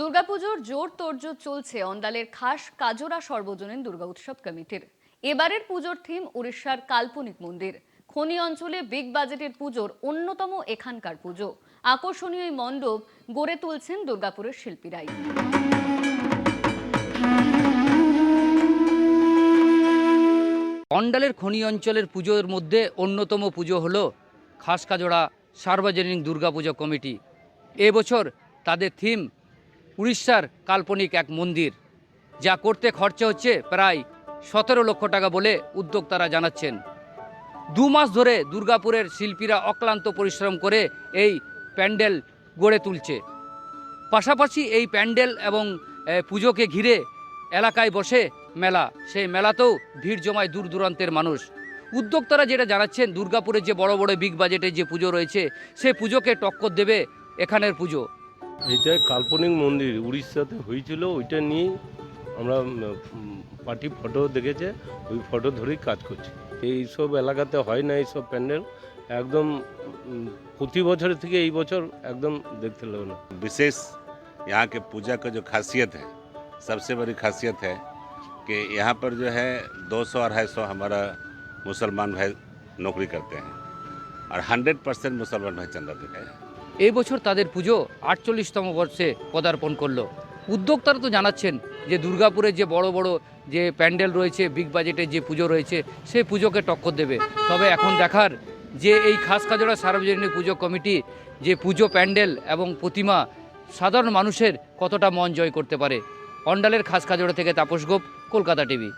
দুর্গাপুজোর জোর তোড়জোড় চলছে। অন্ডালের খাস কাজরা সর্বজনীন দুর্গা উৎসব কমিটির। এবারের পুজোর থিম উড়িষ্যার কাল্পনিক মন্দির। খনি অঞ্চলে বিগ বাজেটের পুজোর অন্যতম এখানকার পুজো। আকর্ষণীয় মণ্ডপ গড়ে তুলছেন দুর্গাপুরের শিল্পীরাই। অন্ডালের খনি অঞ্চলের পুজোর মধ্যে অন্যতম পুজো হলো খাসকাজোড়া সার্বজনীন দুর্গাপুজো কমিটি। এবছর তাদের থিম উড়িষ্যার কাল্পনিক এক মন্দির, যা করতে খরচা হচ্ছে প্রায় সতেরো লক্ষ টাকা বলে উদ্যোক্তারা জানাচ্ছেন। দু মাস ধরে দুর্গাপুরের শিল্পীরা অক্লান্ত পরিশ্রম করে এই প্যান্ডেল গড়ে তুলছে। পাশাপাশি এই প্যান্ডেল এবং পুজোকে ঘিরে এলাকায় বসে মেলা, সেই মেলাতেও ভিড় জমায় দূর দূরান্তের মানুষ। উদ্যোক্তারা যেটা জানাচ্ছেন দুর্গাপুরের যে বড় বড় বিগ বাজেটের যে পুজো রয়েছে সেই পুজোকে টক্কর দেবে এখানের পুজো। এইটা কাল্পনিক মন্দির উড়িষ্যাতে হয়েছিল ওইটা নিয়েই আমরা পার্টি ফটো দেখেছে ওই ফটো ধরেই কাজ করছি এই সব এলাকাতে হয় না এইসব প্যান্ডেল একদম উম, প্রতি বছরের থেকে এই বছর একদম দেখতে লাগলো विशेष यहाँ के पूजा का जो खासियत है सबसे बड़ी खासियत है कि यहाँ पर जो है 200 अढ़ाई सौ हमारा मुसलमान भाई नौकरी करते हैं और 100 परसेंट मुसलमान भाई चंदा दे रहे हैं এই বছর তাদের পুজো আটচল্লিশতম বর্ষে পদার্পণ করল। উদ্যোক্তারা তো জানাচ্ছেন যে দুর্গাপুরের যে বড় বড় যে প্যান্ডেল রয়েছে বিগ বাজেটের যে পুজো রয়েছে, সেই পুজোকে টক্কর দেবে। তবে এখন দেখার যে এই খাস কাজরা সার্বজনীন পুজো কমিটি, যে পুজো প্যান্ডেল এবং প্রতিমা সাধারণ মানুষের কতটা মন জয় করতে পারে, অন্ডালের খাস কাজরা থেকে তাপস গোপ, কলকাতা টিভি।